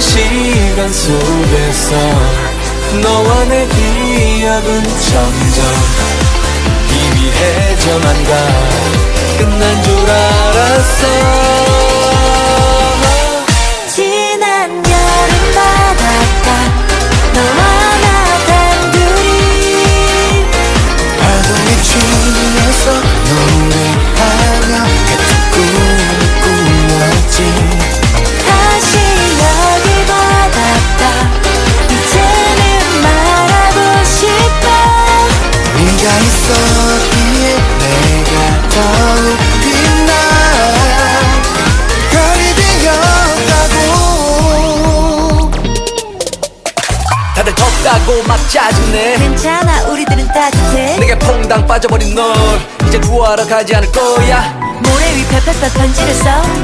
시간 속에서 너와 내 기억은 점점 희미해져만 가 끝난 줄 알았어 덥다고 막 짜증내. 괜찮아 우리들은 따뜻해. 내게 퐁당 빠져버린 널 이제 구하러 가지 않을 거야. 모래 위 펴펴펴 편지를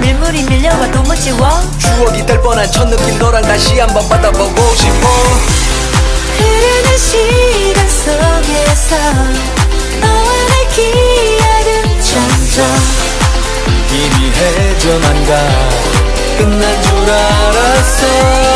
밀물이 밀려와도 못 지워. 추억이 될 뻔한 첫 느낌 너랑 다시 한번 받아보고 싶어. 흐르는 시간 속에서 너와 내 기억은 점점. 희미해져만 가 끝난 줄 알았어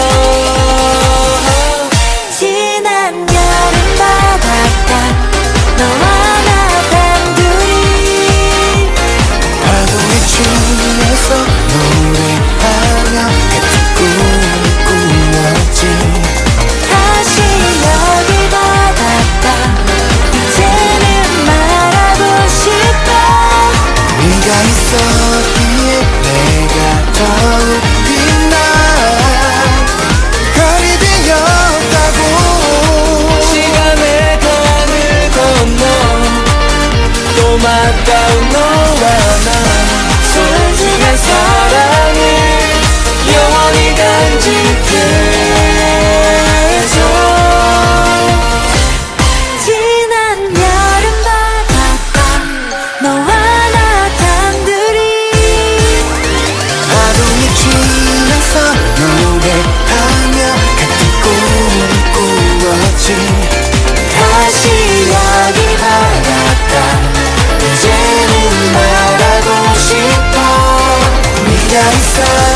시간 outside